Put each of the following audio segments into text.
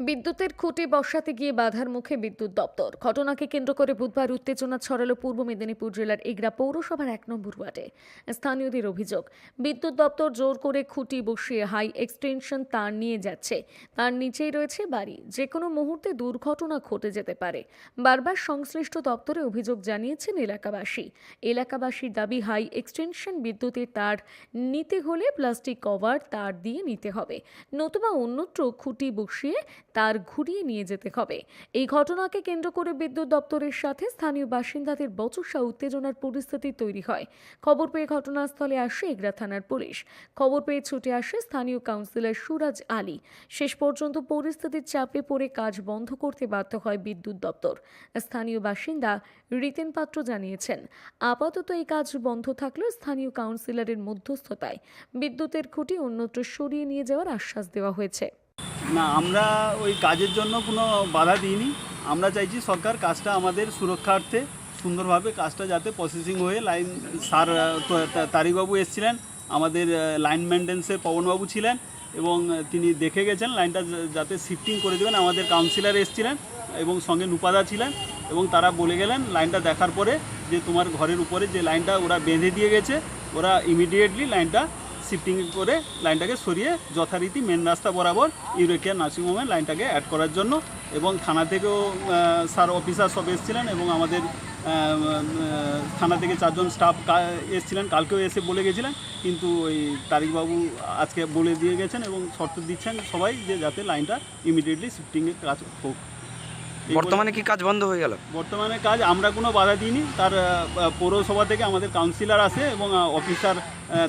বিদ্যুতের খুঁটি বসাতে গিয়ে বাধার মুখে বিদ্যুৎ দপ্তর। ঘটনাকে কেন্দ্র করে বুধবার উত্তেজনা ছড়ালো পূর্ব মেদিনীপুর জেলার এগরা পৌরসভার এক নম্বর ওয়ার্ডে। স্থানীয়দের অভিযোগ, বিদ্যুৎ দপ্তর জোর করে খুঁটি বসিয়ে হাই এক্সটেনশন তার নিয়ে যাচ্ছে। তার নিচেই রয়েছে বাড়ি। যে কোনো মুহূর্তে দুর্ঘটনা ঘটে যেতে পারে। বারবার সংশ্লিষ্ট দপ্তরে অভিযোগ জানিয়েছেন এলাকাবাসী। এলাকাবাসীর দাবি, হাই এক্সটেনশন বিদ্যুতের তার নিতে হলে প্লাস্টিক কভার তার দিয়ে নিতে হবে। নতুবা অন্যত্র খুঁটি বসিয়ে তার ঘুরিয়ে নিয়ে যেতে হবে। এই ঘটনাকে কেন্দ্র করে বিদ্যুৎ দপ্তরের সাথে স্থানীয় বাসিন্দাদের বচসা উত্তেজনার পরিস্থিতি তৈরি হয়। খবর পেয়ে ঘটনাস্থলে আসে এগরা থানার পুলিশ। খবর পেয়ে ছুটে আসে স্থানীয় কাউন্সিলর সুরাজ আলী। শেষ পর্যন্ত পরিস্থিতির চাপে পড়ে কাজ বন্ধ করতে বাধ্য হয় বিদ্যুৎ দপ্তর। স্থানীয় বাসিন্দা রিতেন পাত্র জানিয়েছেন, আপাতত এই কাজ বন্ধ থাকলেও স্থানীয় কাউন্সিলরের মধ্যস্থতায় বিদ্যুতের খুঁটি অন্যত্র সরিয়ে নিয়ে যাওয়ার আশ্বাস দেওয়া হয়েছে। না, আমরা ওই কাজের জন্য কোনো বাধা দিইনি। আমরা চাইছি সরকার কাজটা আমাদের সুরক্ষার্থে, সুন্দরভাবে কাজটা যাতে প্রসেসিং হয়ে লাইন তো- তারিকবাবু এসেছিলেন, আমাদের লাইন মেনটেন্সের পবনবাবু ছিলেন এবং তিনি দেখে গেছেন লাইনটা যাতে শিফটিং করে দেবেন। আমাদের কাউন্সিলার এসেছিলেন এবং সঙ্গে নুপাদা ছিলেন এবং তারা বলে গেলেন লাইনটা দেখার পরে যে তোমার ঘরের উপরে যে লাইনটা ওরা বেঁধে দিয়ে গেছে, ওরা ইমিডিয়েটলি লাইনটা শিফটিং করে লাইনটাকে সরিয়ে যথারীতি মেন রাস্তা বরাবর ইউরেকিয়া নার্সিংহোমে লাইনটাকে অ্যাড করার জন্য এবং থানা থেকেও স্যার অফিসার সব এসেছিলেন এবং আমাদের থানা থেকে চারজন স্টাফ এসেছিলেন। কালকেও এসে বলে গেছিলেন, কিন্তু ওই তারিকবাবু আজকে বলে দিয়ে গেছেন এবং শর্ত দিচ্ছেন সবাই যে যাতে লাইনটা ইমিডিয়েটলি শিফটিংয়ের কাজ হোক। বর্তমানে কি কাজ বন্ধ হয়ে গেল? বর্তমানে কাজ আমরা কোনো বাধা দিইনি। তার পৌরসভা থেকে আমাদের কাউন্সিলর আসে এবং অফিসার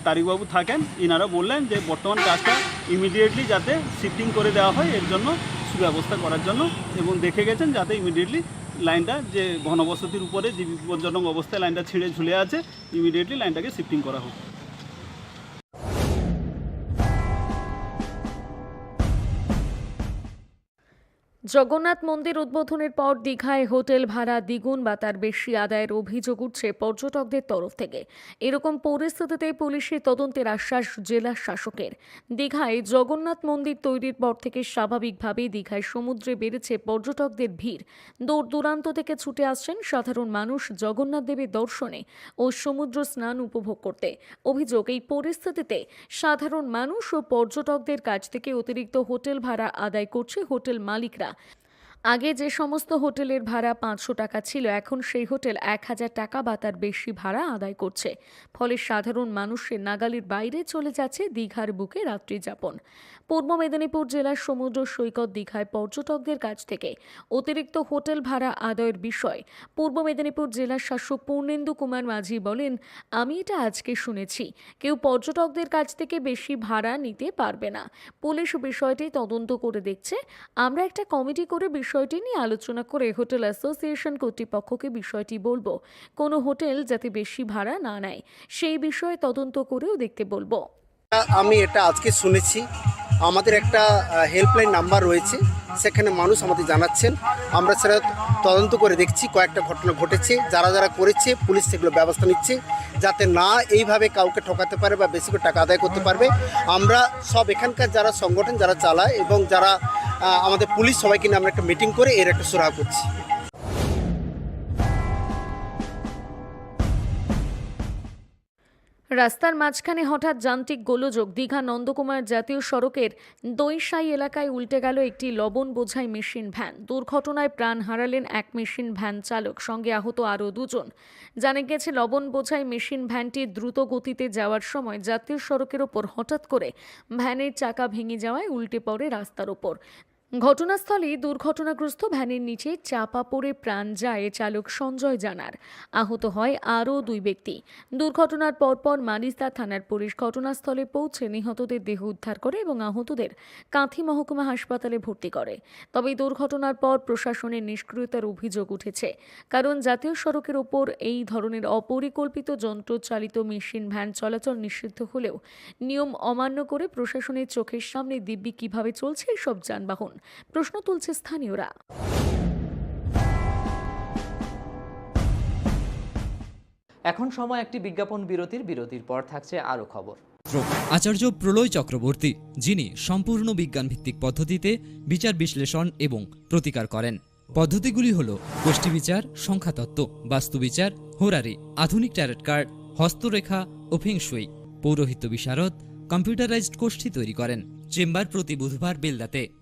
তারিকবাবু থাকেন। ইনারা বললেন যে বর্তমান কাজটা ইমিডিয়েটলি যাতে শিফটিং করে দেওয়া হয় এর জন্য সুব্যবস্থা করার জন্য এবং দেখে গেছেন যাতে ইমিডিয়েটলি লাইনটা যে ঘনবসতির উপরে যে বিপজ্জনক অবস্থায় লাইনটা ছিঁড়ে ঝুলে আছে ইমিডিয়েটলি লাইনটাকে শিফটিং করা হোক। জগন্নাথ মন্দির উদ্বোধনের পর দীঘায় হোটেল ভাড়া দ্বিগুণ বা তার বেশি আদায়ের অভিযোগ উঠছে পর্যটকদের তরফ থেকে। এরকম পরিস্থিতিতে পুলিশের তদন্তের আশ্বাস জেলা শাসকের। দীঘায় জগন্নাথ মন্দির তৈরির পর থেকে স্বাভাবিকভাবেই দীঘায় সমুদ্রে বেড়েছে পর্যটকদের ভিড়। দূর দূরান্ত থেকে ছুটে আসছেন সাধারণ মানুষ জগন্নাথ দেবের দর্শনে ও সমুদ্র স্নান উপভোগ করতে। অভিযোগ, এই পরিস্থিতিতে সাধারণ মানুষ ও পর্যটকদের কাছ থেকে অতিরিক্ত হোটেল ভাড়া আদায় করছে হোটেল মালিকরা। আগে যে সমস্ত হোটেলের ভাড়া পাঁচশো টাকা ছিল, এখন সেই হোটেল এক হাজার টাকা বা তার বেশি ভাড়া আদায় করছে। ফলে সাধারণ মানুষের নাগালের বাইরে চলে যাচ্ছে দীঘার বুকে রাত্রি যাপন। পূর্ব মেদিনীপুর জেলার সমুদ্র সৈকত দীঘায় পর্যটকদের কাছ থেকে অতিরিক্ত হোটেল ভাড়া আদায়ের বিষয় পূর্ব মেদিনীপুর জেলার শাসক পূর্ণেন্দু কুমার মাঝি বলেন, আমি এটা আজকে শুনেছি। কেউ পর্যটকদের কাছ থেকে বেশি ভাড়া নিতে পারবে না। পুলিশ বিষয়টি তদন্ত করে দেখছে। আমরা একটা কমিটি করে বিষয়টি নিয়ে আলোচনা করে হোটেল অ্যাসোসিয়েশন কর্তৃপক্ষকে বিষয়টি বলব। কোনো হোটেল যাতে বেশি ভাড়া না নেয়, সেই বিষয়ে তদন্ত করেও দেখতে বলব। আমি এটা আজকে শুনেছি। আমাদের একটা হেল্পলাইন নাম্বার রয়েছে। সেখানে মানুষ আমাদের জানাচ্ছেন। আমরা সেটা তদন্ত করে দেখছি, কয়েকটা ঘটনা ঘটেছে। যারা যারা করেছে, পুলিশ সেগুলো ব্যবস্থা নিচ্ছে। যাতে না এইভাবে কাউকে ঠকাতে পারে বা বেশি করে টাকা আদায় করতে পারবে। আমরা সব এখানকার যারা সংগঠন, যারা চালায় এবং যারা আমাদের পুলিশ সবাইকে নিয়ে আমরা একটা মিটিং করে এর একটা সুরাহা করছি। রাস্তার মাঝখানে হঠাৎ যান্ত্রিক গোলযোগ। দীঘা নন্দকুমার জাতীয় সড়কের দইসাই এলাকায় উল্টে গেল একটি লবণ বোঝাই মেশিন ভ্যান। দুর্ঘটনায় প্রাণ হারালেন এক মেশিন ভ্যান চালক, সঙ্গে আহত আরও দুজন। জানা গেছে, লবণ বোঝাই মেশিন ভ্যানটি দ্রুত গতিতে যাওয়ার সময় জাতীয় সড়কের ওপর হঠাৎ করে ভ্যানের চাকা ভেঙে যাওয়ায় উল্টে পড়ে রাস্তার ওপর। ঘটনাস্থলে দুর্ঘটনাগ্রস্ত ভ্যানের নিচে চাপা পড়ে প্রাণ যায় চালক সঞ্জয় জানার। আহত হয় আরও দুই ব্যক্তি। দুর্ঘটনার পরপর মালিসদা থানার পুলিশ ঘটনাস্থলে পৌঁছে নিহতদের দেহ উদ্ধার করে এবং আহতদের কাঁথি মহকুমা হাসপাতালে ভর্তি করে। তবে দুর্ঘটনার পর প্রশাসনের নিষ্ক্রিয়তার অভিযোগ উঠেছে। কারণ জাতীয় সড়কের ওপর এই ধরনের অপরিকল্পিত যন্ত্রচালিত মেশিন ভ্যান চলাচল নিষিদ্ধ হলেও নিয়ম অমান্য করে প্রশাসনের চোখের সামনে দিব্যি কীভাবে চলছে এসব যানবাহন প্রশ্ন তুলছে স্থানীয়রা। এখন সময় একটি বিজ্ঞাপন বিরতির বিরতির পর থাকছে আরও খবর। আচার্য প্রলয় চক্রবর্তী যিনি সম্পূর্ণ বিজ্ঞানভিত্তিক পদ্ধতিতে বিচার বিশ্লেষণ এবং প্রতিকার করেন। পদ্ধতিগুলি হল গোষ্ঠী বিচার সংখ্যাতত্ত্ব বাস্তুবিচার হোরারি আধুনিক ট্যারেট কার্ড হস্তরেখা ও ফেংশুই পৌরোহিত্য বিশারদ কম্পিউটারাইজড গোষ্ঠী তৈরি করেন। চেম্বার প্রতি বুধবার বেলদাতে।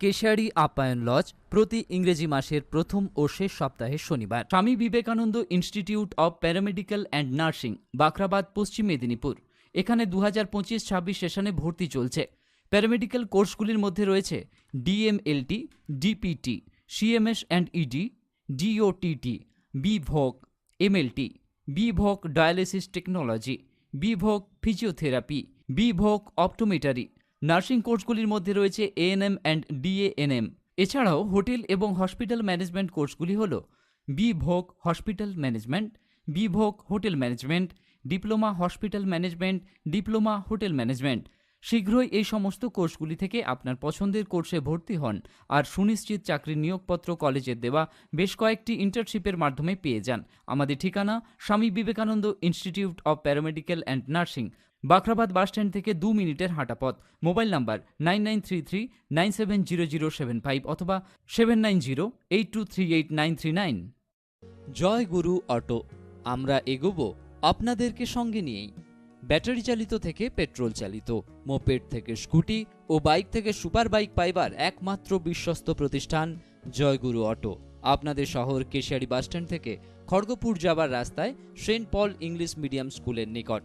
কেশিয়ারি আপ্যায়ন লজ প্রতি ইংরেজি মাসের প্রথম ও শেষ সপ্তাহে শনিবার। Swami Vivekananda institute of paramedical and nursing Bakhrabad Paschim Medinipur. এখানে দু হাজার পঁচিশ ছাব্বিশ সেশনে ভর্তি চলছে। প্যারামেডিক্যাল কোর্সগুলির মধ্যে রয়েছে DMLT, DPT, CMS and ED, DOTT, BVoc, MLT, BVoc dialysis technology, BVoc physiotherapy, BVoc optometry nursing কোর্সগুলির মধ্যে রয়েছে এএনএম অ্যান্ড ডিএএনএম। এছাড়াও হোটেল এবং হসপিটাল ম্যানেজমেন্ট কোর্সগুলি হল BVoc hospital management B BVoc hotel management, diploma hospital management, diploma hotel management. শীঘ্রই এই সমস্ত কোর্সগুলি থেকে আপনার পছন্দের কোর্সে ভর্তি হন আর সুনিশ্চিত চাকরির নিয়োগপত্র কলেজের দেওয়া বেশ কয়েকটি ইন্টার্নশিপের মাধ্যমে পেয়ে যান। আমাদের ঠিকানা Swami Vivekananda institute of paramedical and nursing. Bakhrabad bus stand থেকে দু মিনিটের হাঁটা পথ। Mobile number nine nine three three, nine seven zero zero seven five অথবা seven nine zero, eight two three eight nine three nine. Jai Guru auto, আমরা এগোবো আপনাদেরকে সঙ্গে নিয়েই। ব্যাটারি চালিত থেকে পেট্রোল চালিত, মোপেড থেকে স্কুটি ও বাইক থেকে সুপার বাইক পাইবার একমাত্র বিশ্বস্ত প্রতিষ্ঠান জয়গুরু অটো। আপনাদের শহর কেশিয়ারি বাসস্ট্যান্ড থেকে খড়গপুর যাবার রাস্তায় সেন্ট পল ইংলিশ মিডিয়াম স্কুলের নিকট।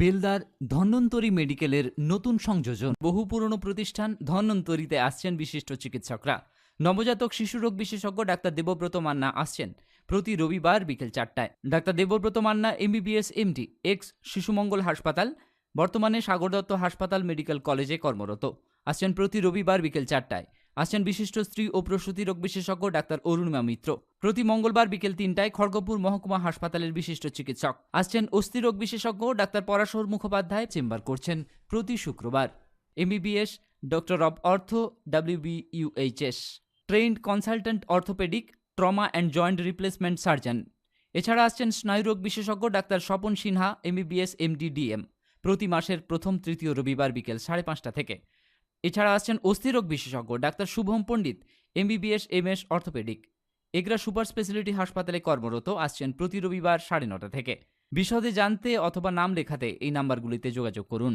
বেলদার ধন্বন্তরী মেডিকেলের নতুন সংযোজন। বহু পুরনো প্রতিষ্ঠান ধন্বন্তরীতে আসছেন বিশিষ্ট চিকিৎসকরা। নবজাতক শিশুরোগ বিশেষজ্ঞ ডাক্তার দেবব্রত মান্না আসছেন প্রতি রবিবার বিকেল চারটায়। Doctor Debabrata Manna, MBBS, MD, ex, Shishumangal হাসপাতাল, বর্তমানে সাগর দত্ত হাসপাতাল মেডিকেল কলেজে কর্মরত। আসছেন প্রতি রবিবার বিকেল চারটায়। আসছেন বিশিষ্ট স্ত্রী ও প্রসূতি রোগ বিশেষজ্ঞ ডাক্তার অরুণিমা মিত্র। প্রতি মঙ্গলবার বিকেল তিনটায় খড়গপুর মহকুমা হাসপাতালের বিশিষ্ট চিকিৎসক। আসছেন অস্থিরোগ বিশেষজ্ঞ ডাক্তার পরাশর মুখোপাধ্যায় চেম্বার করছেন প্রতি শুক্রবার। MBBS, doctor of ortho, WBUHS. Trained consultant orthopaedic, trauma and joint replacement surgeon. এছাড়া আসছেন স্নায়ুরোগ বিশেষজ্ঞ doctor Swapan Sinha, MBBS, MD DM. প্রতি মাসের প্রথম তৃতীয় রবিবার বিকেল সাড়ে পাঁচটা থেকে। এছাড়া আসছেন অস্থিরোগ বিশেষজ্ঞ doctor Subham Pandit, MBBS, MS, orthopaedic. Egra super speciality হাসপাতালে কর্মরত আসছেন প্রতি রবিবার সাড়ে নটা থেকে। বিশদে জানতে অথবা নাম লেখাতে এই নাম্বারগুলিতে যোগাযোগ করুন।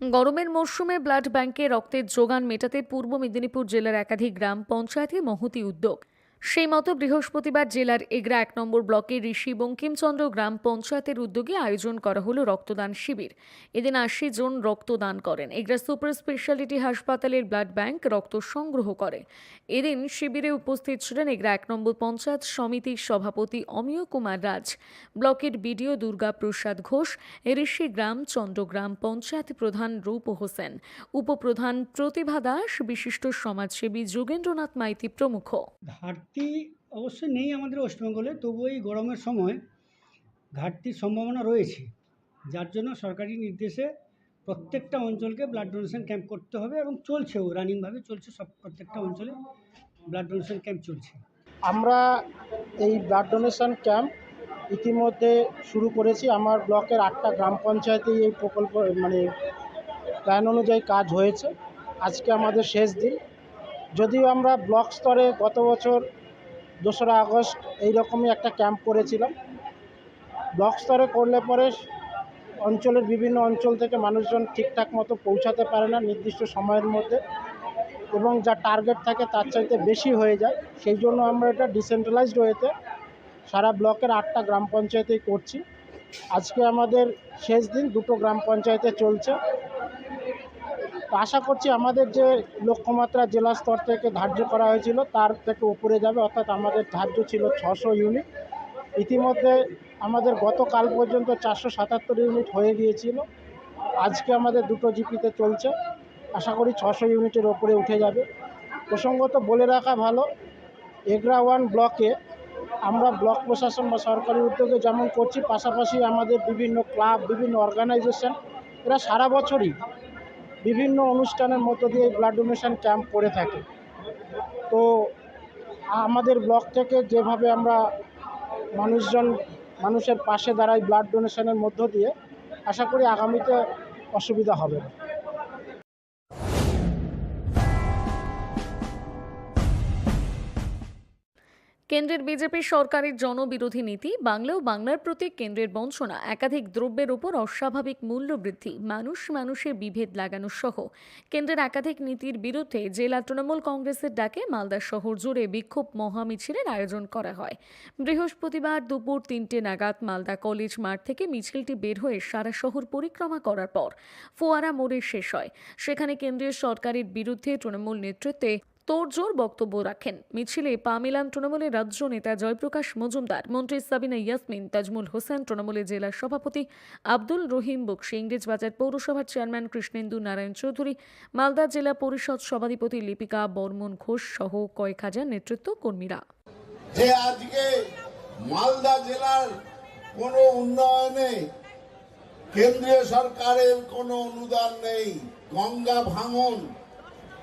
গরমের মরশুমে ব্লাড ব্যাংকে রক্তের যোগান মেটাতে পূর্ব মেদিনীপুর জেলার একাধিক গ্রাম পঞ্চায়েতে মহতি উদ্যোগ। সেই মতো বৃহস্পতিবার জেলার এগরা এক নম্বর ব্লকের ঋষি বঙ্কিমচন্দ্র গ্রাম পঞ্চায়েতের উদ্যোগে আয়োজন করা হলো রক্তদান শিবির। এদিন আশি জন রক্তদান করেন। এগরা সুপার স্পেশালিটি হাসপাতালের ব্লাড ব্যাংক রক্ত সংগ্রহ করে। এদিন শিবিরে উপস্থিত ছিলেন এগরা এক নম্বর পঞ্চায়েত সমিতির সভাপতি অমিয় কুমার রাজ। ব্লকের বিডিও দুর্গা প্রসাদ ঘোষ, ঋষি গ্রাম চন্দ্রগ্রাম পঞ্চায়েত প্রধান রূপ হোসেন, উপপ্রধান প্রতিভা দাস, বিশিষ্ট সমাজসেবী যোগেন্দ্রনাথ মাইতি প্রমুখ। ঘাটতি অবশ্যই নেই আমাদের ওয়েস্টবেঙ্গলে তবু এই গরমের সময় ঘাটতির সম্ভাবনা রয়েছে। যার জন্য সরকারি নির্দেশে প্রত্যেকটা অঞ্চলকে ব্লাড ডোনেশন ক্যাম্প করতে হবে এবং চলছেও রানিংভাবে চলছে, সব প্রত্যেকটা অঞ্চলে ব্লাড ডোনেশন ক্যাম্প চলছে। আমরা এই ব্লাড ডোনেশন ক্যাম্প ইতিমধ্যে শুরু করেছি। আমার ব্লকের আটটা গ্রাম পঞ্চায়েতে এই প্রকল্প মানে প্ল্যান অনুযায়ী কাজ হয়েছে। আজকে আমাদের শেষ দিন। যদিও আমরা ব্লক স্তরে গত বছর দোসরা আগস্ট এই রকমই একটা ক্যাম্প করেছিলাম। ব্লক স্তরে করলে পরে অঞ্চলের বিভিন্ন অঞ্চল থেকে মানুষজন ঠিকঠাক মতো পৌঁছাতে পারে না নির্দিষ্ট সময়ের মধ্যে এবং যা টার্গেট থাকে তার চাইতে বেশি হয়ে যায়। সেই জন্য আমরা এটা ডিসেন্ট্রালাইজড ওয়েতে সারা ব্লকের আটটা গ্রাম পঞ্চায়েতেই করছি। আজকে আমাদের শেষ দিন, দুটো গ্রাম পঞ্চায়েতে চলছে। আশা করছি আমাদের যে লক্ষ্যমাত্রা জেলা স্তর থেকে ধার্য করা হয়েছিল, তার থেকে উপরে যাবে, অর্থাৎ আমাদের ধার্য ছিল ছশো ইউনিট। ইতিমধ্যে আমাদের গতকাল পর্যন্ত চারশো সাতাত্তর ইউনিট হয়ে গিয়েছিল। আজকে আমাদের দুটো জিপিতে চলছে। আশা করি ছশো ইউনিটের ওপরে উঠে যাবে। প্রসঙ্গত বলে রাখা ভালো, এগরা ওয়ান ব্লকে আমরা ব্লক প্রশাসন বা সরকারি উদ্যোগে যেমন করছি, পাশাপাশি আমাদের বিভিন্ন ক্লাব, বিভিন্ন অর্গানাইজেশন, এরা সারা বছরই বিভিন্ন অনুষ্ঠানের মধ্য দিয়ে ব্লাড ডোনেশান ক্যাম্প করে থাকে। তো আমাদের ব্লক থেকে যেভাবে আমরা মানুষজন, মানুষের পাশে দাঁড়াই ব্লাড ডোনেশানের মধ্য দিয়ে, আশা করি আগামীতে অসুবিধা হবে না। কেন্দ্রের বিজেপি সরকারের জনবিরোধী নীতি বাংলা ও বাংলার প্রতি কেন্দ্রের বঞ্চনা, একাধিক দ্রব্যের উপর অস্বাভাবিক মূল্য বৃদ্ধি মানুষ মানুষের বিভেদ লাগানো সহ। কেন্দ্রের একাধিক নীতির বিরুদ্ধে জেলা তৃণমূল কংগ্রেসের ডাকে মালদা শহর জুড়ে বিক্ষোভ মহামিছিলের আয়োজন করা হয়। বৃহস্পতিবার দুপুর তিনটে নাগাদ মালদা কলেজ মাঠ থেকে মিছিলটি বের হয়ে সারা শহর পরিক্রমা করার পর, ফোয়ারা মোড়ে শেষ হয়। সেখানে কেন্দ্রীয় সরকারের বিরুদ্ধে তৃণমূল নেতৃত্বে তোড়জোড় বক্তব্য রাখেন। মিছিলে পা মিলান তৃণমূলের রাজ্য নেতা জয়প্রকাশ মজুমদার, মন্ত্রী সাবিনা ইয়াসমিন, তাজমুল হোসেন তৃণমূলের জেলা সভাপতি আব্দুল রহিম বক্সি ইংরেজবাজার পৌরসভার চেয়ারম্যান কৃষ্ণেন্দু নারায়ণ চৌধুরী, মালদা জেলা পরিষদ সভাধিপতি লিপিকা বর্মন ঘোষ সহ কয়েক হাজার নেতৃত্ব কর্মীরা। যে আজকে মালদা জেলার কোনো উন্নয়নে কেন্দ্রীয় সরকারের কোনো অনুদান নেই, গঙ্গা ভাঙন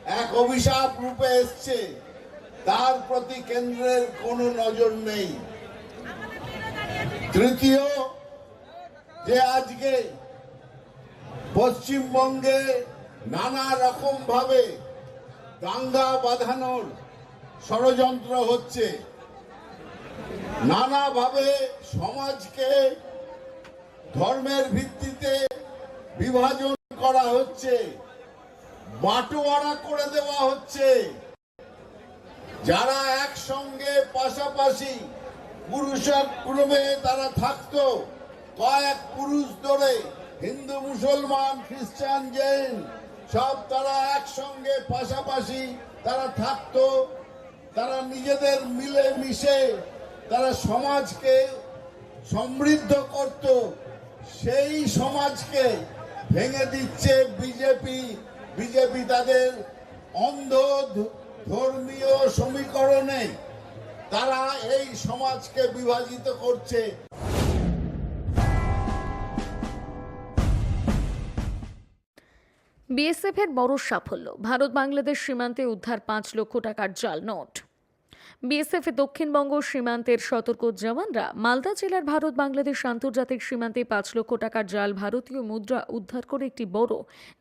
এক অভিশাপ রূপে এসছে। তার প্রতি কেন্দ্রের কোনো নজর নেই। তৃতীয়, যে আজকে পশ্চিমবঙ্গে নানা রকম ভাবে দাঙ্গা বাঁধানোর ষড়যন্ত্র হচ্ছে। নানাভাবে সমাজকে ধর্মের ভিত্তিতে বিভাজন করা হচ্ছে। বাটোয়ারা করে দেওয়া হচ্ছে। যারা একসঙ্গে পাশাপাশি পুরুষক্রমে তারা থাকতো, কয়েক পুরুষ ধরে, হিন্দু, মুসলমান, খ্রিস্টান, জৈন, সব তারা একসঙ্গে পাশাপাশি তারা থাকতো। তারা নিজেদের মিলে মিশে তারা সমাজকে সমৃদ্ধ করত। সেই সমাজকে ভেঙে দিচ্ছে বিজেপি। বিজেপি তাদের অন্ধ ধর্মীয় সমীকরণে তারা এই সমাজকে বিভাজিত করছে। বিএসএফ এর বড় সাফল্য ভারত বাংলাদেশ সীমান্তে উদ্ধার পাঁচ লক্ষ টাকার জাল নোট। বিএসএফ দক্ষিণবঙ্গ সীমান্তের সতর্ক জওয়ানরা মালদা জেলার ভারত, বাংলাদেশ আন্তর্জাতিক সীমান্তে পাঁচ লক্ষ টাকার জাল ভারতীয় মুদ্রা উদ্ধার করে একটি বড়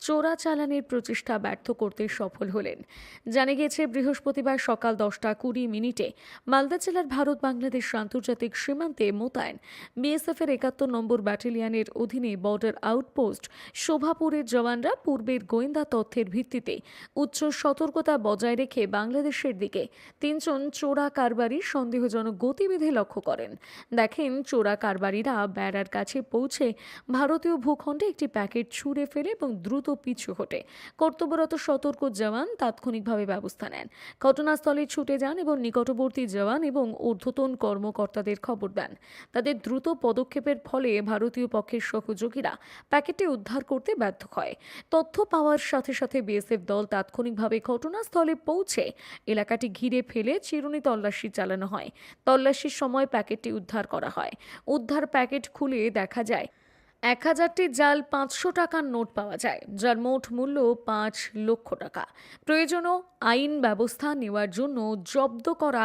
চোরা চালানের প্রচেষ্টা ব্যর্থ করতে সফল হলেন। জানা গিয়েছে, বৃহস্পতিবার সকাল দশটা কুড়ি মিনিটে মালদা জেলার ভারত, বাংলাদেশ আন্তর্জাতিক সীমান্তে মোতায়েন বিএসএফের একাত্তর নম্বর ব্যাটালিয়নের অধীনে বর্ডার আউটপোস্ট শোভাপুরের জওয়ানরা পূর্বের গোয়েন্দা তথ্যের ভিত্তিতে উচ্চ সতর্কতা বজায় রেখে বাংলাদেশের দিকে তিনজন চোরা কারবারির সন্দেহজনক গতিবিধি লক্ষ্য করেন। দেখেন, চোরা কারবারিরা বেড়ার কাছে পৌঁছে ভারতীয় ভূখণ্ডে একটি প্যাকেট ছুঁড়ে ফেলে এবং দ্রুত পিছু হটে। কর্তব্যরত সতর্ক জওয়ান তাৎক্ষণিকভাবে ব্যবস্থা নেন। ঘটনাস্থলে ছুটে যান এবং নিকটবর্তী জওয়ান এবং ঊর্ধ্বতন কর্মকর্তাদের খবর দেন। তাদের দ্রুত পদক্ষেপের ফলে ভারতীয় পক্ষের সহযোগীরা প্যাকেটটি উদ্ধার করতে ব্যর্থ হয়। তথ্য পাওয়ার সাথে সাথে বিএসএফ দল তাৎক্ষণিকভাবে ঘটনাস্থলে পৌঁছে এলাকাটি ঘিরে ফেলে চিরুনি তল্লাশি চালানো হয়। তল্লাশির সময় প্যাকেটটি উদ্ধার করা হয়। উদ্ধার প্যাকেট খুলে দেখা যায় এক হাজারটি জাল পাঁচশো টাকার নোট পাওয়া যায়, যার মোট মূল্য পাঁচ লক্ষ টাকা। প্রয়োজনীয় আইন ব্যবস্থা নেওয়ার জন্য জব্দ করা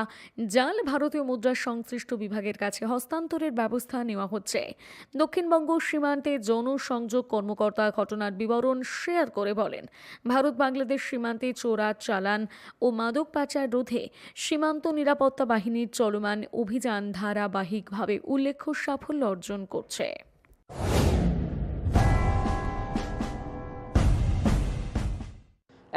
জাল ভারতীয় মুদ্রা সংশ্লিষ্ট বিভাগের কাছে হস্তান্তরের ব্যবস্থা নেওয়া হচ্ছে। দক্ষিণবঙ্গ সীমান্তে জনসংযোগ কর্মকর্তা ঘটনার বিবরণ শেয়ার করে বলেন, ভারত বাংলাদেশ সীমান্তে চোরা, চালান ও মাদক পাচার রোধে সীমান্ত নিরাপত্তা বাহিনীর চলমান অভিযান ধারাবাহিকভাবে উল্লেখ্য সাফল্য অর্জন করছে।